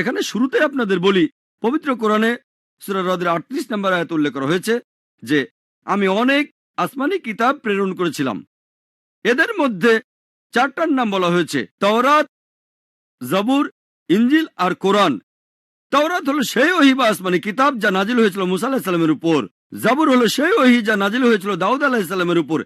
এখানে শুরুতে আপনাদের বলি, পবিত্র কোরআনে সুরা হ্রদের আটত্রিশ নম্বর আয়াত উল্লেখ করা হয়েছে যে, আমি অনেক আসমানি কিতাব প্রেরণ করেছিলাম। এদের মধ্যে চারটার নাম বলা হয়েছে, তওরাত, জাবুর ইঞ্জিল আর কোরআন। তাওরাত হলো সেই ওহি বা আসমানি কিতাব যা নাজিল হয়েছিল মুসা আলাহিসাল্লামের উপর। জাবুর হলো সেই ওহি যা নাজিল হয়েছিল দাউদ আলাহিসাল্লামের উপর।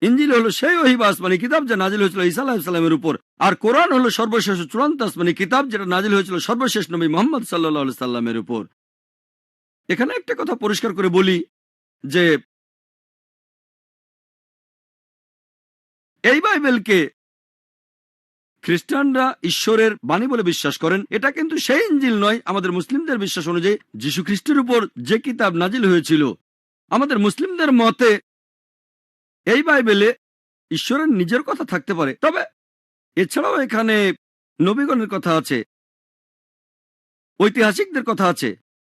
ইঞ্জিল হলো সেই ওহি বা আসমানি কিতাব যা নাজিল হয়েছিল ঈসা আলাহিসাল্লামের উপর। আর কোরআন হলো সর্বশেষ চূড়ান্ত আসমানি কিতাব যেটা নাজিল হয়েছিল সর্বশেষ নবী মোহাম্মদ সাল্লাহ সাল্লামের উপর। এখানে একটা কথা পরিষ্কার করে বলি যে এই বাইবেলকে খ্রিস্টানরা ঈশ্বরের বাণী বলে বিশ্বাস করেন। এটা কিন্তু সেই ইঞ্জিল নয়, আমাদের মুসলিমদের বিশ্বাস অনুযায়ী যীশু খ্রিস্টের উপর যে কিতাব নাজিল হয়েছিল। আমাদের মুসলিমদের মতে এই বাইবেলে ঈশ্বরের নিজের কথা থাকতে পারে। তবে এছাড়াও এখানে নবীগণের কথা আছে, ঐতিহাসিকদের কথা আছে,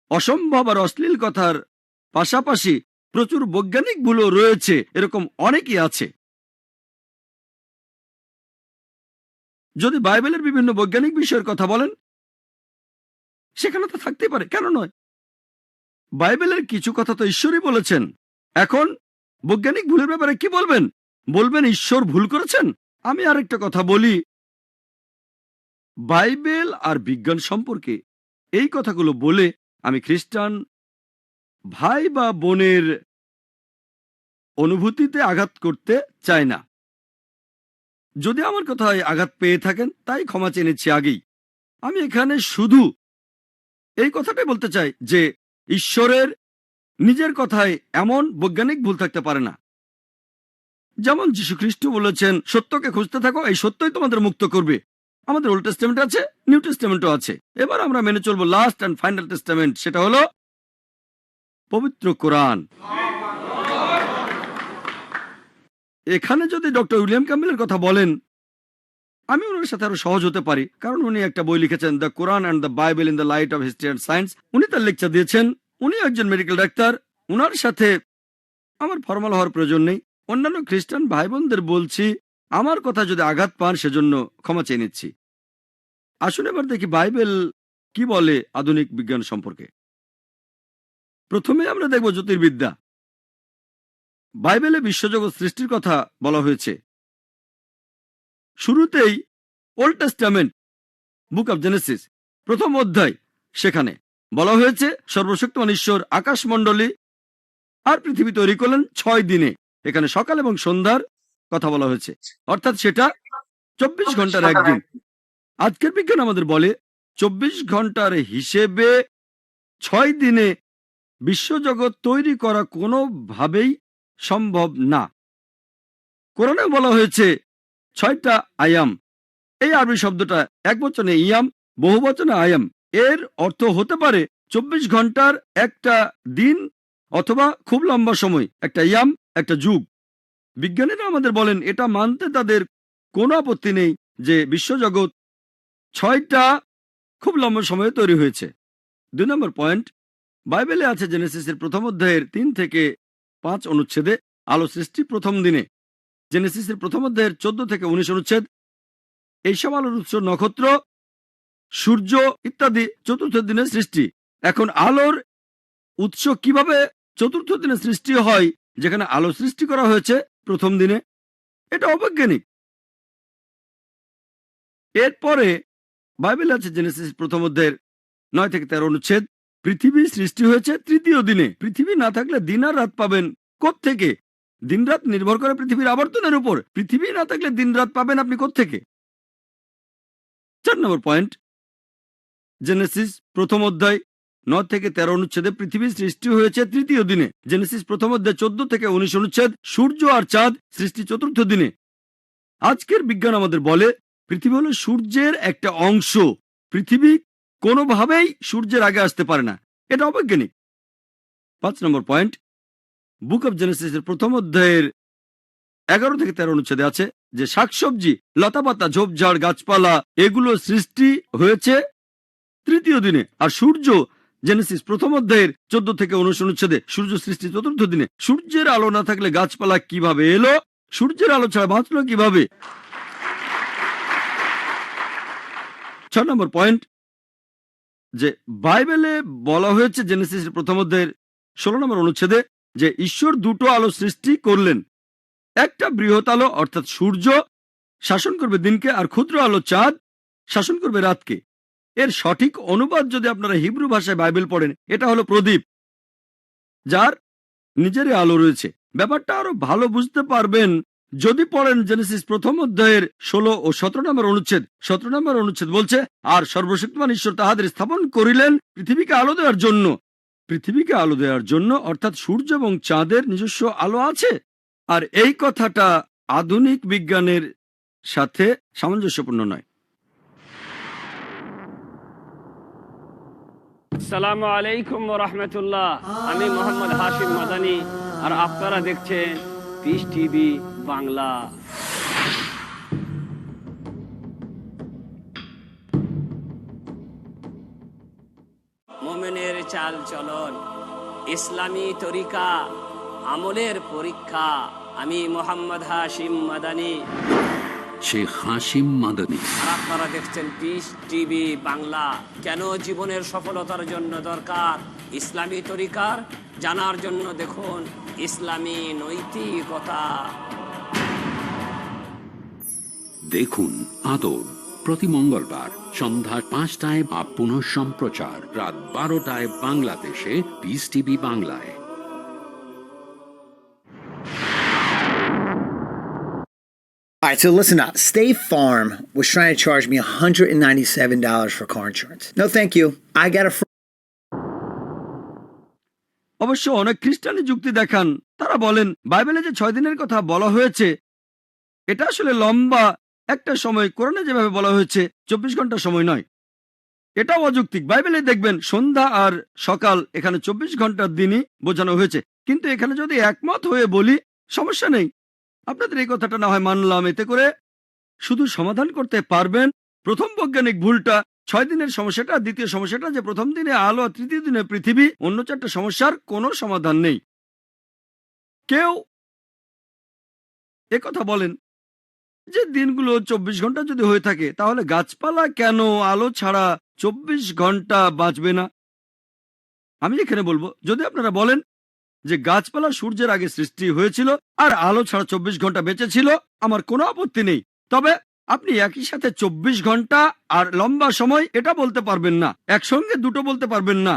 অসম্ভব আর অশ্লীল কথার পাশাপাশি প্রচুর বৈজ্ঞানিক ভুলও রয়েছে, এরকম অনেকই আছে। যদি বাইবেলের বিভিন্ন বৈজ্ঞানিক বিষয়ের কথা বলেন, সেখানে তো থাকতেই পারে, কেন নয়? বাইবেলের কিছু কথা তো ঈশ্বরই বলেছেন। এখন বৈজ্ঞানিক ভুলের ব্যাপারে কি বলবেন? বলবেন ঈশ্বর ভুল করেছেন? আমি আরেকটা কথা বলি। বাইবেল আর বিজ্ঞান সম্পর্কে এই কথাগুলো বলে আমি খ্রিস্টান ভাই বা বোনের অনুভূতিতে আঘাত করতে চাই না। যদি আমার কথায় আঘাত পেয়ে থাকেন, তাই ক্ষমা চেনেছি আগেই। আমি এখানে শুধু এই কথাটাই বলতে চাই যে ঈশ্বরের নিজের কথায় এমন বৈজ্ঞানিক ভুল থাকতে পারে না। যেমন যীশুখ্রিস্ট বলেছেন, সত্যকে খুঁজতে থাকো, এই সত্যই তোমাদের মুক্ত করবে। আমাদের ওল্ড টেস্টামেন্ট আছে নিউ টেস্টামেন্টও আছে। এবার আমরা মেনে চলবো লাস্ট অ্যান্ড ফাইনাল টেস্টামেন্ট সেটা হলো পবিত্র কোরআন। এখানে যদি ডক্টর উইলিয়াম ক্যাম্বেলের কথা বলেন, আমি ওনার সাথে আরও সহজ হতে পারি। কারণ উনি একটা বই লিখেছেন the Quran and the Bible in the light of history and science উনি তার লেকচার দিয়েছেন উনি একজন মেডিকেল ডাক্তার। উনার সাথে আমার ফর্মাল হওয়ার প্রয়োজন নেই। অন্যান্য খ্রিস্টান ভাই বোনদের বলছি, আমার কথা যদি আঘাত পান সেজন্য ক্ষমা চেয়ে নিচ্ছি। আসুন এবার দেখি বাইবেল কি বলে আধুনিক বিজ্ঞান সম্পর্কে। প্রথমে আমরা দেখব জ্যোতির্বিদ্যা। বাইবেলে বিশ্বজগৎ সৃষ্টির কথা বলা হয়েছে। শুরুতেই old testament book of Genesis প্রথম অধ্যায়, সেখানে। বলা হয়েছে সর্বশক্তিমান ঈশ্বর আকাশমণ্ডলী আর পৃথিবী তৈরি করলেন ছয় দিনে। এখানে সকাল এবং সন্ধ্যার কথা বলা হয়েছে। অর্থাৎ সেটা চব্বিশ ঘণ্টার একদিন। আজকের বিজ্ঞান আমাদের বলে চব্বিশ ঘণ্টার হিসেবে ছয় দিনে বিশ্বজগৎ তৈরি করা কোনোভাবেই সম্ভব না। কোরআনে বলা হয়েছে ছয়টা আয়াম। এই আরবি শব্দটা এক বচনে ইয়াম বহু বচনে আয়াম। এর অর্থ হতে পারে চব্বিশ ঘণ্টার একটা দিন অথবা খুব লম্বা সময়, একটা ইয়াম, একটা যুগ। বিজ্ঞানীরা আমাদের বলেন, এটা মানতে তাদের কোনো আপত্তি নেই যে বিশ্বজগৎ ছয়টা খুব লম্বা সময়ে তৈরি হয়েছে। দুই নম্বর পয়েন্ট, বাইবেলে আছে জেনেসিসের প্রথম অধ্যায়ের তিন থেকে পাঁচ অনুচ্ছেদে, আলো সৃষ্টি প্রথম দিনে। জেনেসিসের প্রথম অধ্যায়ের চোদ্দ থেকে উনিশ অনুচ্ছেদ, এইসব আলোর উৎস নক্ষত্র সূর্য ইত্যাদি চতুর্থ দিনের সৃষ্টি। এখন আলোর উৎস কীভাবে চতুর্থ দিনে সৃষ্টি হয়, যেখানে আলো সৃষ্টি করা হয়েছে প্রথম দিনে, এটা অবৈজ্ঞানিক। এরপরে বাইবেল আছে জেনেসিস প্রথম অধ্যায়ের নয় থেকে তেরো অনুচ্ছেদ, পৃথিবী সৃষ্টি হয়েছে তৃতীয় দিনে। পৃথিবী না থাকলে দিন আর রাত পাবেন থেকে দিনরাত নির্ভর করে পৃথিবীর আবর্তনের উপর। পৃথিবী না থাকলে দিনরাত পাবেন আপনি থেকে চার নম্বর পয়েন্ট জেনেসিস প্রথম অধ্যায় নয় থেকে তেরো অনুচ্ছেদে পৃথিবী সৃষ্টি হয়েছে তৃতীয় দিনে। জেনেসিস প্রথম অধ্যায়, চোদ্দ থেকে উনিশ অনুচ্ছেদ, সূর্য আর চাঁদ সৃষ্টি চতুর্থ দিনে। আজকের বিজ্ঞান আমাদের বলে, পৃথিবী হলো সূর্যের একটা অংশ। পৃথিবী কোনোভাবেই সূর্যের আগে আসতে পারে না। এটা অবৈজ্ঞানিক। পাঁচ নম্বর পয়েন্ট, বুক অব জেনেসিসের প্রথম অধ্যায়ের এগারো থেকে তেরো অনুচ্ছেদে আছে যে শাকসবজি, লতাপাতা, ঝোপঝাড়, গাছপালা, এগুলো সৃষ্টি হয়েছে তৃতীয় দিনে, আর সূর্য জেনেসিস প্রথম অধ্যায়ের চোদ্দ থেকে উনিশ অনুচ্ছেদে সূর্য সৃষ্টি চতুর্থ দিনে, সূর্যের আলো না থাকলে গাছপালা কীভাবে এলো? সূর্যের আলো ছাড়া বাঁচলো কীভাবে? ছ নম্বর পয়েন্ট, যে বাইবেলে বলা হয়েছে জেনেসিস প্রথম অধ্যায়ের ষোলো নম্বর অনুচ্ছেদে যে ঈশ্বর দুটো আলো সৃষ্টি করলেন। একটা বৃহৎ আলো, অর্থাৎ সূর্য, শাসন করবে দিনকে, আর ক্ষুদ্র আলো চাঁদ, শাসন করবে রাতকে। এর সঠিক অনুবাদ যদি আপনারা হিব্রু ভাষায় বাইবেল পড়েন, এটা হলো প্রদীপ, যার নিজেরই আলো রয়েছে। ব্যাপারটা আরও ভালো বুঝতে পারবেন যদি পড়েন জেনেসিস প্রথম অধ্যায়ের ষোলো ও সতেরো নম্বর অনুচ্ছেদ। সতেরো নম্বর অনুচ্ছেদ বলছে, আর সর্বশক্তিমান ঈশ্বর তাহাদের স্থাপন করিলেন পৃথিবীকে আলো দেওয়ার জন্য। পৃথিবীকে আলো দেওয়ার জন্য, অর্থাৎ সূর্য এবং চাঁদের নিজস্ব আলো আছে। আর এই কথাটা আধুনিক বিজ্ঞানের সাথে সামঞ্জস্যপূর্ণ নয়। আসসালামু আলাইকুম রহমতুল্লাহ। আমি মোহাম্মদ হাশিম মাদানি, আর আপনারা দেখছেন পিস টিভি বাংলা। মোমেনের চাল চলন, ইসলামী তরিকা, আমলের পরীক্ষা। আমি মোহাম্মদ হাশিম মাদানি। শেখ হাসিম মাদানী। আপনারা দেখছেন পিস টিভি বাংলা। কেন জীবনের সফলতার জন্য দরকার? ইসলামী তরিকার জানার জন্য দেখুন ইসলামী নৈতিকতা। দেখুন আদর প্রতি মঙ্গলবার সন্ধ্যা পাঁচটায় বা পুনঃ সম্প্রচার রাত বারোটায় বাংলাদেশে পিস টিভি বাংলায়। All right, so listen up. State Farm was trying to charge me $197 for car insurance. No, thank you. I got a fr- অবশ্য অনেক খ্রিস্টানি যুক্তি দেখান তারা বলেন বাইবেলে যে ছয় দিনের কথা বলা হয়েছে এটা আসলে লম্বা একটা সময় কোরআনে যেভাবে বলা হয়েছে চব্বিশ ঘণ্টা সময় নয় এটাও অযৌক্তিক বাইবেলে দেখবেন সন্ধ্যা আর সকাল এখানে চব্বিশ ঘণ্টার দিনই বোঝানো হয়েছে কিন্তু এখানে যদি একমত হয়ে বলি সমস্যা নেই আপনাদের এই কথাটা না হয় মানলাম। এতে করে শুধু সমাধান করতে পারবেন। প্রথম বৈজ্ঞানিক ভুলটা ছয় দিনের সমস্যাটা, দ্বিতীয় সমস্যাটা যে প্রথম দিনে আলো আর তৃতীয় দিনে পৃথিবী, অন্য চারটা সমস্যার কোনো সমাধান নেই। কেউ কথা বলেন যে দিনগুলো চব্বিশ ঘণ্টা যদি হয়ে থাকে, তাহলে গাছপালা কেন আলো ছাড়া চব্বিশ ঘণ্টা বাঁচবে না? আমি এখানে বলব, যদি আপনারা বলেন যে গাছপালা সূর্যের আগে সৃষ্টি হয়েছিল আর আলো ছাড়া চব্বিশ ঘণ্টা বেঁচে ছিল, আমার কোনো আপত্তি নেই। তবে আপনি একই সাথে চব্বিশ ঘণ্টা আর লম্বা সময় এটা বলতে পারবেন না, একসঙ্গে দুটো বলতে পারবেন না।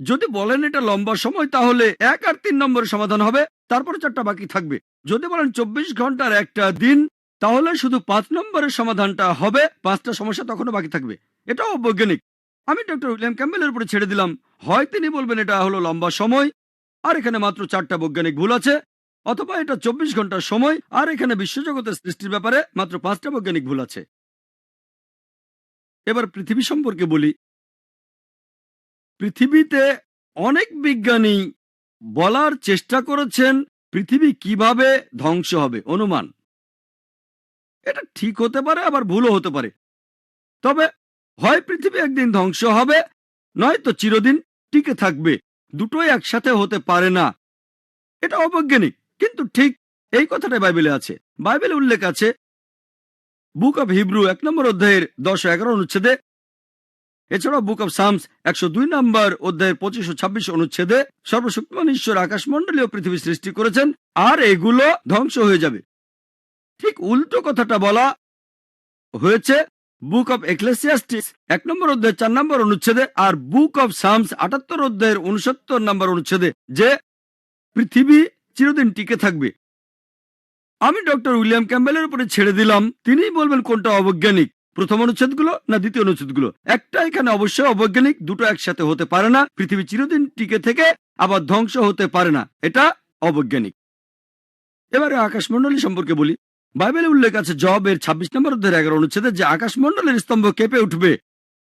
যদি বলেন এটা লম্বা সময়, তাহলে এক আর তিন নম্বরের সমাধান হবে, তারপরে চারটা বাকি থাকবে। যদি বলেন চব্বিশ ঘণ্টার একটা দিন, তাহলে শুধু পাঁচ নম্বরের সমাধানটা হবে, পাঁচটা সমস্যা তখনও বাকি থাকবে। এটাও বৈজ্ঞানিক আমি ডক্টর উইলিয়াম ক্যাম্বেলের উপরে ছেড়ে দিলাম। হয় তিনি বলবেন এটা হলো লম্বা সময় আর এখানে মাত্র চারটা বৈজ্ঞানিক ভুল আছে, অথবা এটা চব্বিশ ঘণ্টার সময়, আর এখানে বিশ্বজগতের সৃষ্টির ব্যাপারে মাত্র পাঁচটা বৈজ্ঞানিক ভুল আছে। এবার পৃথিবী সম্পর্কে বলি। পৃথিবীতে অনেক বিজ্ঞানী বলার চেষ্টা করেছেন পৃথিবী কীভাবে ধ্বংস হবে, অনুমান। এটা ঠিক হতে পারে, আবার ভুলও হতে পারে। তবে হয় পৃথিবী একদিন ধ্বংস হবে, নয়তো চিরদিন টিকে থাকবে। দুটোই একসাথে হতে পারে না। এটা অবৈজ্ঞানিক, কিন্তু ঠিক এই কথাটা বাইবেলে আছে। বাইবেলে উল্লেখ আছে, বুক অব হিব্রু এক নম্বর অধ্যায়ের দশ ও এগারো অনুচ্ছেদে, এছাড়াও বুক অব সামস একশো দুই নম্বর অধ্যায়ের পঁচিশ ও ছাব্বিশ অনুচ্ছেদে সর্বশক্তিমান ঈশ্বর আকাশমণ্ডলীয় পৃথিবী সৃষ্টি করেছেন, আর এগুলো ধ্বংস হয়ে যাবে। ঠিক উল্টো কথাটা বলা হয়েছে বুক অব এক্লেসিয়াস্টিস এক নম্বর অধ্যায়ের চার নম্বর অনুচ্ছেদে, আর বুক অব সামস আটাত্তর অধ্যায়ের উনসত্তর নম্বর অনুচ্ছেদে, যে পৃথিবী চিরদিন টিকে থাকবে। আমি ডক্টর উইলিয়াম ক্যাম্বেলের উপরে ছেড়ে দিলাম। তিনিই বলবেন কোনটা অবৈজ্ঞানিক, প্রথম অনুচ্ছেদগুলো না দ্বিতীয় অনুচ্ছেদগুলো? একটা এখানে অবশ্যই অবৈজ্ঞানিক, দুটো একসাথে হতে পারে না। পৃথিবী চিরদিন টিকে থেকে আবার ধ্বংস হতে পারে না। এটা অবৈজ্ঞানিক। এবারে আকাশমণ্ডলী সম্পর্কে বলি। বাইবেলে উল্লেখ আছে জব এর ছাব্বিশ নম্বর অধ্যায়ের এগারো অনুচ্ছেদে যে আকাশমণ্ডলের স্তম্ভ কেঁপে উঠবে।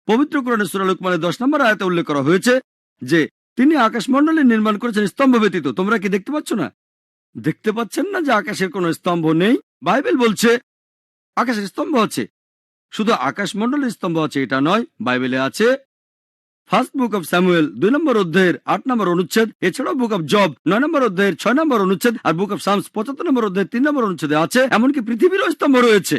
পবিত্র কোরআনে সুরালুক মানে দশ নম্বর আয়তে উল্লেখ করা হয়েছে যে, তিনি আকাশমণ্ডলী নির্মাণ করেছেন স্তম্ভ ব্যতীত। তোমরা কি দেখতে পাচ্ছ না? দেখতে পাচ্ছেন না যে আকাশের কোনো স্তম্ভ নেই? বাইবেল বলছে, আকাশের স্তম্ভ আছে। শুধু আকাশমণ্ডলের স্তম্ভ আছে, এটা নয়, বাইবেলে আছে ফার্স্ট বুক অফ স্যামুয়েল দুই নম্বর অধ্যায়ের আট নম্বর অনুচ্ছেদ, এছাড়াও বুক অফ জব নয় নম্বর অধ্যায়ের ছয় নম্বর অনুচ্ছেদ আর বুক অফ সামস পঁচাত্তর নম্বর অধ্যায়ের তিন নম্বর অনুচ্ছেদে আছে, এমনকি পৃথিবীর স্তম্ভ রয়েছে।